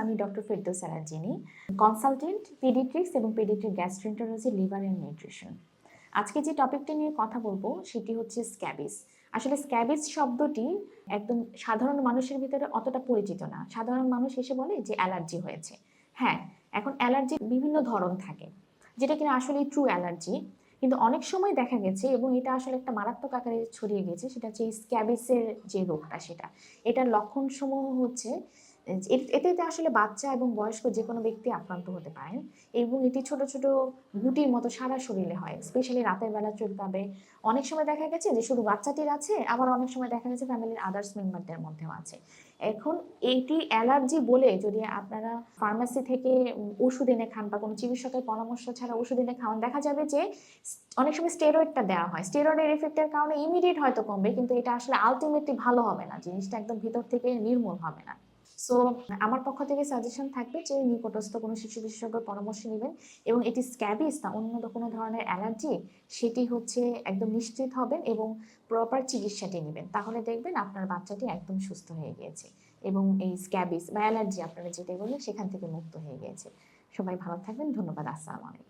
আমি ডক্টর ফেরদৌস আরাজিনী consultant pediatrics এবং pediatric gastroenterology liver and nutrition আজকে যে টপিকটা নিয়ে কথা বলব, সেটি হচ্ছে স্ক্যাবিস আসলে স্ক্যাবিস শব্দটি একদম সাধারণ মানুষের ভিতরে অতটা পরিচিত না। সাধারণ মানুষ এসে বলে যে অ্যালার্জি হয়েছে। হ্যাঁ এখন অ্যালার্জির বিভিন্ন ধরন থাকে, যেটা কিনা আসলে ট্রু অ্যালার্জি। কিন্তু অনেক সময় দেখা গেছে এবং এটা আসলে একটা মারাত্মক আকারে ছড়িয়ে গেছে, সেটা হচ্ছে স্ক্যাবিসের যে রোগটা সেটা। এটার লক্ষণসমূহ হচ্ছে এতে আসলে বাচ্চা এবং বয়স্ক যে কোনো ব্যক্তি আক্রান্ত হতে পারেন। এবং এটি ছোট ছোট গুটির মতো সারা শরীরে হয়। স্পেশালি রাতের বেলা চুলকাবে অনেক সময় দেখা গেছে যে শুধু বাচ্চাটির আছে, আবার অনেক সময় দেখা গেছে ফ্যামিলির আদার্স মেম্বারদের মধ্যেও আছে। এখন এইটি অ্যালার্জি বলে যদি আপনারা ফার্মাসি থেকে ওষুধ এনে খান বা কোনো চিকিৎসকের পরামর্শ ছাড়া ওষুধ এনে খাওয়ান, দেখা যাবে যে অনেক সময় স্টেরয়েডটা দেওয়া হয়। স্টেরয়েডের এফেক্টের কারণে ইমিডিয়েট হয়তো কমবে, কিন্তু এটা আসলে আলটিমেটলি ভালো হবে না। জিনিসটা একদম ভিতর থেকে নির্মূল হবে না। সো আমার পক্ষ থেকে সাজেশন থাকবে যে নিকটস্থ কোনো শিশু বিশেষজ্ঞের পরামর্শ নেবেন এবং এটি স্ক্যাবিস না, অন্য কোনো ধরনের অ্যালার্জি সেটি হচ্ছে একদম নিশ্চিত হবেন এবং প্রপার চিকিৎসাটি নেবেন। তাহলে দেখবেন আপনার বাচ্চাটি একদম সুস্থ হয়ে গিয়েছে এবং এই স্ক্যাবিস বা অ্যালার্জি আপনারা যেটা বললেন, সেখান থেকে মুক্ত হয়ে গিয়েছে। সবাই ভালো থাকবেন, ধন্যবাদ, আসসালামু আলাইকুম।